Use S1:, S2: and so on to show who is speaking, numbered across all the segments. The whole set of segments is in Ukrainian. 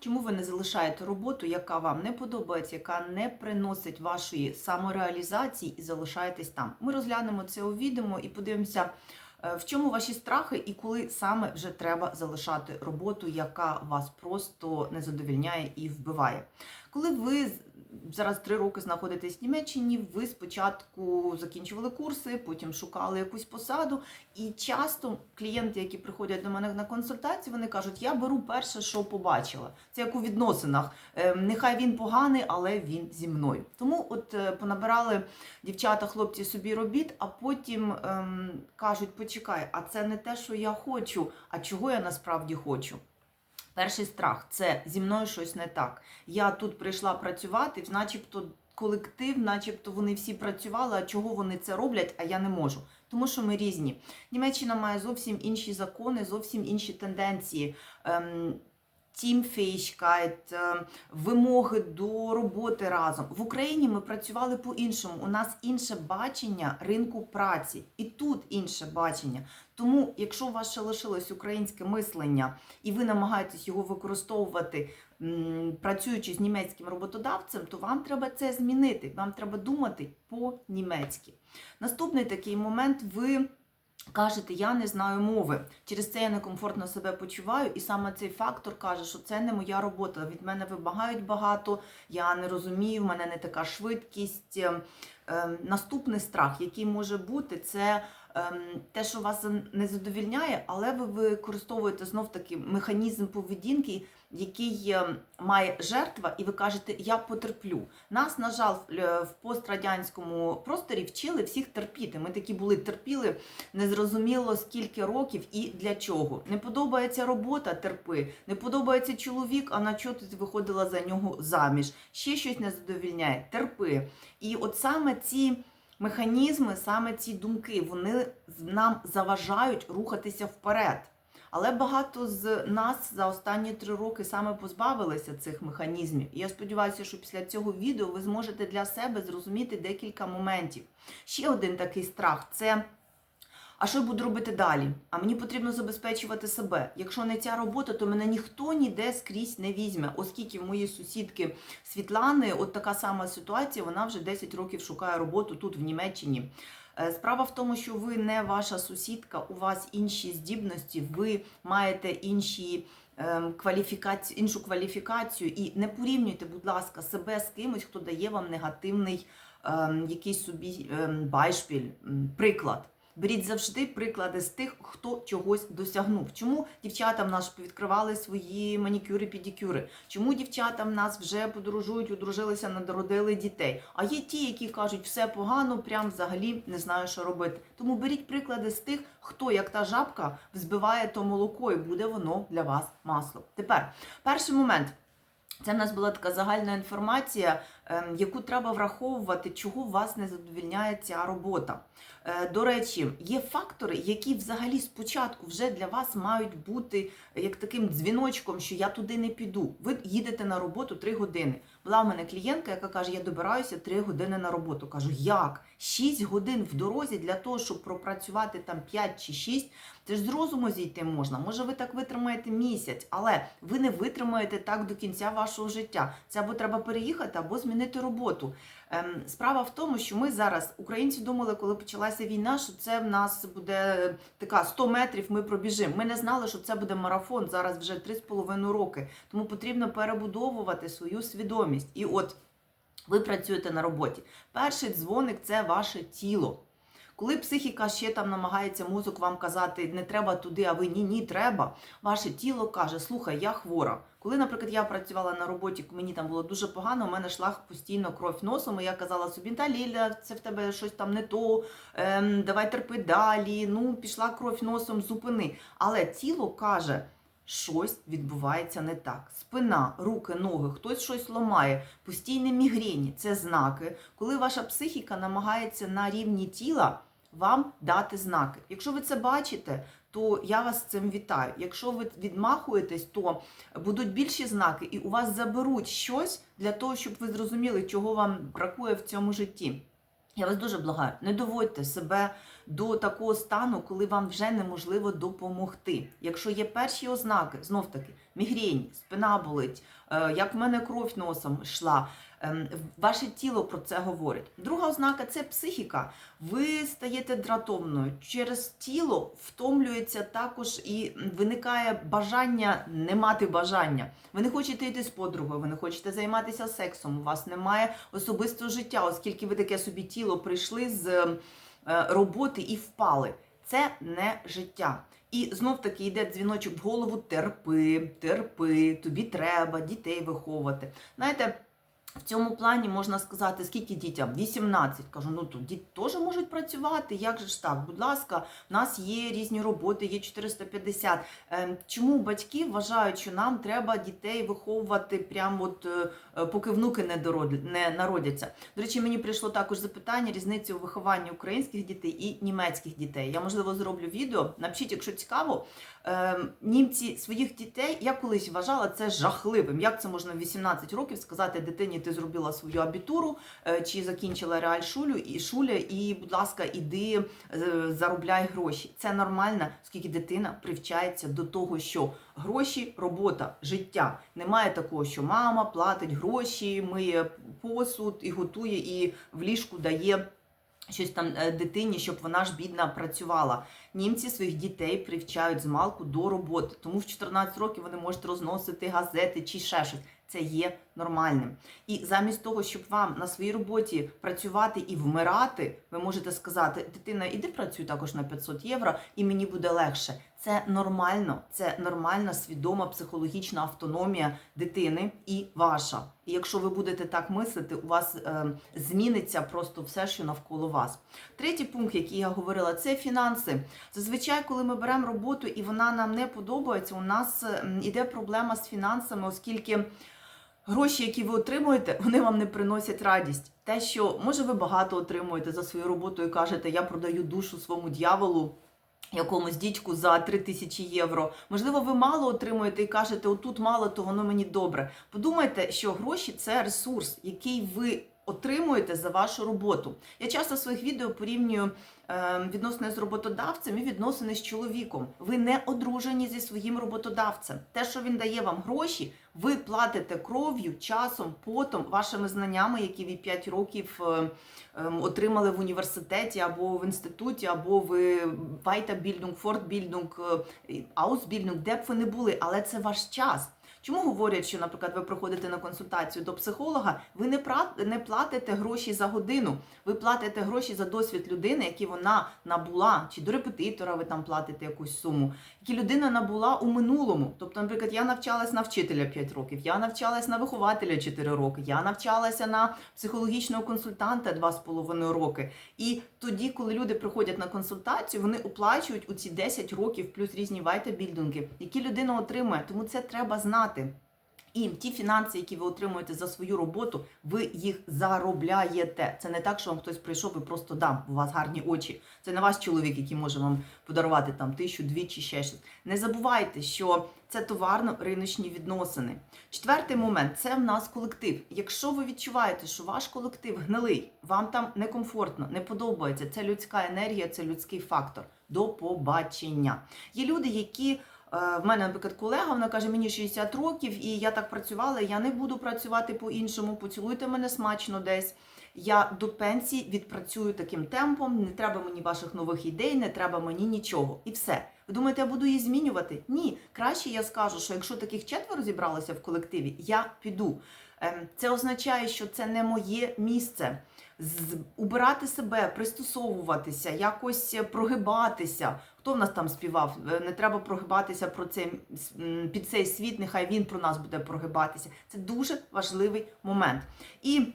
S1: Чому ви не залишаєте роботу, яка вам не подобається, яка не приносить вашої самореалізації і залишаєтесь там? Ми розглянемо це у відео і подивимося, е, в чому ваші страхи і коли саме вже треба залишати роботу, яка вас просто не задовільняє і вбиває. Коли ви зараз три роки знаходитесь в Німеччині, ви спочатку закінчували курси, потім шукали якусь посаду, і часто клієнти, які приходять до мене на консультацію, вони кажуть: я беру перше, що побачила. Це як у відносинах. Е, Нехай він поганий, але він зі мною. Тому от е, понабирали дівчата, хлопці собі робіт, а потім ем, кажуть: почекай, а це не те, що я хочу, а чого я насправді хочу. Перший страх це зі мною щось не так. Я тут прийшла працювати, начебто колектив, начебто вони всі працювали, а чого вони це роблять, а я не можу. Тому що ми різні. Німеччина має зовсім інші закони, зовсім інші тенденції. Ем, Тімфейшкайт, вимоги до роботи разом. В Україні ми працювали по-іншому. У нас інше бачення ринку праці, і тут інше бачення. Тому, якщо у вас ще лишилось українське мислення, і ви намагаєтесь його використовувати, працюючи з німецьким роботодавцем, то вам треба це змінити. Вам треба думати по-німецьки. Наступний такий момент ви. Кажете, я не знаю мови. Через це я некомфортно себе почуваю, і саме цей фактор каже, що це не моя робота. Від мене вимагають багато, я не розумію, в мене не така швидкість. Ем, ем, Наступний страх, який може бути, це те, що вас не задовільняє, але ви використовуєте знов таки механізм поведінки, який ем, має жертва, і ви кажете, я потерплю. Нас, на жаль, в- в пострадянському просторі вчили всіх терпіти. Ми такі були терпіли незрозуміло скільки років і для чого. Не подобається робота, терпи. Не подобається чоловік, а на чого ти виходила за нього заміж? Ще щось не задовільняє, терпи. І от саме ці механізми, саме ці думки, вони нам заважають рухатися вперед. Але багато з нас за останні три роки саме позбавилися цих механізмів. І я сподіваюся, що після цього відео ви зможете для себе зрозуміти декілька моментів. Ще один такий страх це. А що я буду робити далі? А мені потрібно забезпечувати себе. Якщо не ця робота, то мене ніхто ніде скрізь не візьме, оскільки в моєї сусідки Світлани от така сама ситуація, вона вже 10 років шукає роботу тут, в Німеччині. Е, Справа в тому, що ви не ваша сусідка, у вас інші здібності, ви маєте інші ем, кваліфікацію, іншу кваліфікацію. І не порівнюйте, будь ласка, себе з кимось, хто дає вам негативний ем, якийсь собі ем, байшпіль, приклад. Беріть завжди приклади з тих, хто чогось досягнув. Чому дівчата в нас відкривали свої манікюри, педикюри? Чому дівчата в нас вже подорожують, одружилися, народили дітей? А є ті, які кажуть, все погано, прям взагалі не знаю, що робити. Тому беріть приклади з тих, хто, як та жабка, взбиває то молоко, і буде воно для вас масло. Тепер перший момент. Це в нас була така загальна інформація, ем, яку треба враховувати, чого вас не задовільняє ця робота. Е, До речі, є фактори, які взагалі спочатку вже для вас мають бути як таким дзвіночком, що я туди не піду. Ви їдете на роботу 3 години. Була в мене клієнтка, яка каже: Я добираюся 3 години на роботу. Кажу, як? 6 годин в дорозі для того, щоб пропрацювати там 5 чи 6, це ж з розуму зійти можна. Може, ви так витримаєте місяць, але ви не витримаєте так до кінця вашого життя. Це або треба переїхати, або змінити роботу. Ем, Справа в тому, що ми зараз, українці думали, коли почалася війна, що це в нас буде така 100 метрів, ми пробіжимо. Ми не знали, що це буде марафон зараз вже 3,5 роки. Тому потрібно перебудовувати свою свідомість. І от ви працюєте на роботі. Перший дзвоник це ваше тіло. Коли психіка ще там намагається мозок вам казати, не треба туди, а ви ні, ні, треба. Ваше тіло каже, слухай, я хвора. Коли, наприклад, я працювала на роботі, мені там було дуже погано, у мене йшла постійно кров носом, і я казала собі, та Ліля, це в тебе щось там не то, ем, давай терпи далі, ну пішла кров носом, зупини. Але тіло каже, щось відбувається не так. Спина, руки, ноги, хтось щось ламає, постійні мігрені це знаки, коли ваша психіка намагається на рівні тіла вам дати знаки. Якщо ви це бачите, то я вас цим вітаю. Якщо ви відмахуєтесь, то будуть більші знаки, і у вас заберуть щось для того, щоб ви зрозуміли, чого вам бракує в цьому житті. Я вас дуже благаю, не доводьте себе до такого стану, коли вам вже неможливо допомогти. Якщо є перші ознаки, знов таки, мігрень, спина болить, е, як в мене кров носом йшла, ваше тіло про це говорить. Друга ознака це психіка. Ви стаєте дратовною. Через тіло втомлюється також і виникає бажання не мати бажання. Ви не хочете йти з подругою, ви не хочете займатися сексом. У вас немає особистого життя, оскільки ви таке собі тіло прийшли з е, роботи і впали. Це не життя. І знов таки йде дзвіночок в голову: терпи, терпи, тобі треба дітей виховувати. Знаєте, в цьому плані можна сказати, скільки дітям? 18. Кажу, ну тут діти теж можуть працювати. Як же ж так? Будь ласка, в нас є різні роботи, є 450. Ем, Чому батьки вважають, що нам треба дітей виховувати прямо от е, е, поки внуки не не народяться? До речі, мені прийшло також запитання різниці у вихованні українських дітей і німецьких дітей. Я можливо зроблю відео. Напишіть, якщо цікаво. Ем, Німці своїх дітей я колись вважала це жахливим. Як це можна в 18 років сказати дитині, ти зробила свою абітуру е, чи закінчила реальшулю і шуля, і, будь ласка, іди е, заробляй гроші. Це нормально, оскільки дитина привчається до того, що гроші, робота, життя. Немає такого, що мама платить гроші, миє посуд і готує, і в ліжку дає. Щось там е, дитині, щоб вона ж бідна працювала. Німці своїх дітей привчають з малку до роботи. Тому в 14 років вони можуть розносити газети чи ще щось. Це є нормальним. І замість того, щоб вам на своїй роботі працювати і вмирати, ви можете сказати: дитина, іди працюй також на 500 євро, і мені буде легше. Це нормально, це нормальна, свідома психологічна автономія дитини і ваша. І якщо ви будете так мислити, у вас е, зміниться просто все, що навколо вас. Третій пункт, який я говорила, це фінанси. Зазвичай, коли ми беремо роботу і вона нам не подобається, у нас м, іде проблема з фінансами, оскільки. Гроші, які ви отримуєте, вони вам не приносять радість. Те, що може ви багато отримуєте за свою роботу і кажете, я продаю душу своєму дьяволу, якомусь дідьку за 3 тисячі євро. Можливо, ви мало отримуєте і кажете, отут мало, то воно мені добре. Подумайте, що гроші це ресурс, який ви отримуєте за вашу роботу. Я часто в своїх відео порівнюю е, відносини з роботодавцем і відносини з чоловіком. Ви не одружені зі своїм роботодавцем. Те, що він дає вам гроші, ви платите кров'ю, часом, потом, вашими знаннями, які ви 5 років е, ем, отримали в університеті або в інституті, або в Weiterbildung, Fortbildung, е, Ausbildung, де б ви не були, але це ваш час. Чому говорять, що, наприклад, ви приходите на консультацію до психолога, ви не не платите гроші за годину, ви платите гроші за досвід людини, які вона набула, чи до репетитора ви там платите якусь суму, які людина набула у минулому. Тобто, наприклад, я навчалась на вчителя 5 років, я навчалась на вихователя 4 роки, я навчалася на психологічного консультанта 2,5 роки. І тоді, коли люди приходять на консультацію, вони оплачують у ці 10 років плюс різні вайтабілдинги, які людина отримує. Тому це треба знати. І ті фінанси, які ви отримуєте за свою роботу, ви їх заробляєте. Це не так, що вам хтось прийшов і просто дам. У вас гарні очі. Це не ваш чоловік, який може вам подарувати там тисячу, дві чи ще щось. Не забувайте, що це товарно-риночні відносини. Четвертий момент це в нас колектив. Якщо ви відчуваєте, що ваш колектив гнилий, вам там некомфортно, не подобається, це людська енергія, це людський фактор. До побачення. Є люди, які в мене, наприклад, колега, вона каже, мені 60 років, і я так працювала, я не буду працювати по-іншому, поцілуйте мене смачно десь. Я до пенсії відпрацюю таким темпом, не треба мені ваших нових ідей, не треба мені нічого. І все. Ви думаєте, я буду її змінювати? Ні. Краще я скажу, що якщо таких четверо зібралося в колективі, я піду. Ем, Це означає, що це не моє місце. Убирати себе, пристосовуватися, якось прогибатися. Хто в нас там співав? Е, Не треба прогибатися про цей під цей світ, нехай він про нас буде прогибатися. Це дуже важливий момент. І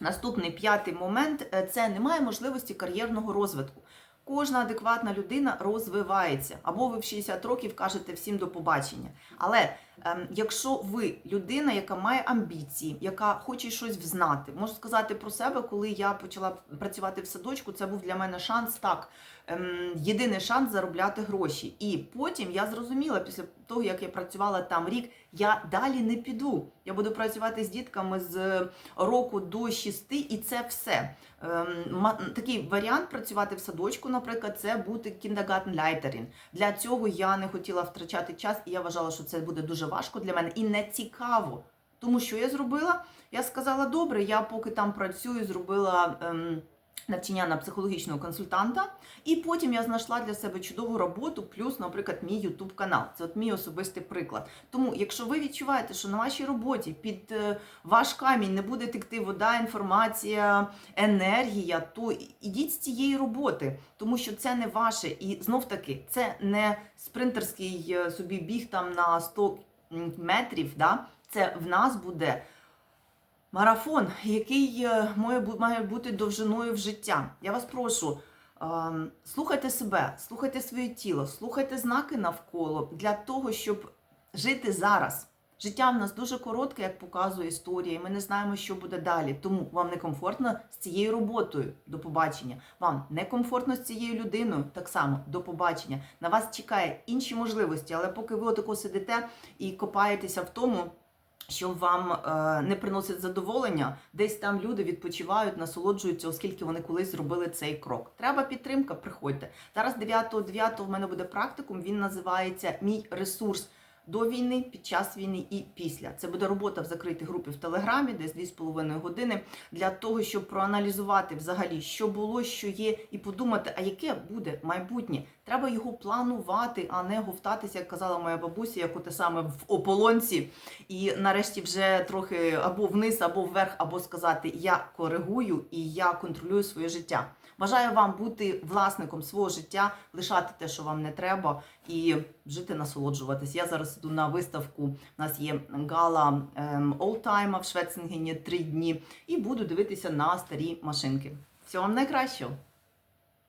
S1: наступний п'ятий момент е, це немає можливості кар'єрного розвитку. Кожна адекватна людина розвивається. Або ви в 60 років кажете всім до побачення. Але Ем, Якщо ви людина, яка має амбіції, яка хоче щось взнати, можу сказати про себе, коли я почала працювати в садочку, це був для мене шанс так. Ем, Єдиний шанс заробляти гроші. І потім я зрозуміла, після того як я працювала там рік, я далі не піду. Я буду працювати з дітками з року до шести, і це все. Ем, Такий варіант працювати в садочку, наприклад, це бути кіндергартенляйтерін. Для цього я не хотіла втрачати час, і я вважала, що це буде дуже важко для мене і не цікаво. Тому що я зробила? Я сказала, добре, я поки там працюю, зробила. Ем, Навчання на психологічного консультанта, і потім я знайшла для себе чудову роботу, плюс, наприклад, мій YouTube канал. Це от мій особистий приклад. Тому, якщо ви відчуваєте, що на вашій роботі під е, ваш камінь не буде текти вода, інформація, енергія, то ідіть з цієї роботи, тому що це не ваше. І знов таки, це не спринтерський е, собі біг там на 100 метрів. Да? Це в нас буде. Марафон, який е, має бути довжиною в життя. Я вас прошу, ем, слухайте себе, слухайте своє тіло, слухайте знаки навколо для того, щоб жити зараз. Життя в нас дуже коротке, як показує історія, і ми не знаємо, що буде далі. Тому вам некомфортно з цією роботою до побачення. Вам некомфортно з цією людиною, так само до побачення. На вас чекає інші можливості, але поки ви отако сидите і копаєтеся в тому що вам е, не приносить задоволення, десь там люди відпочивають, насолоджуються, оскільки вони колись зробили цей крок. Треба підтримка, приходьте. Зараз 9.9 в мене буде практикум, він називається Мій ресурс. До війни, під час війни і після це буде робота в закритій групі в Телеграмі, десь 2,5 години, для того, щоб проаналізувати взагалі, що було, що є, і подумати, а яке буде майбутнє. Треба його планувати, а не говтатися, як казала моя бабуся, як те саме в ополонці, і нарешті вже трохи або вниз, або вверх, або сказати Я коригую і я контролюю своє життя. Бажаю вам бути власником свого життя, лишати те, що вам не треба, і жити, насолоджуватись. Я зараз іду на виставку. У нас є гала ем, Олтайма в Швецингені три дні, і буду дивитися на старі машинки. Всього вам найкращого!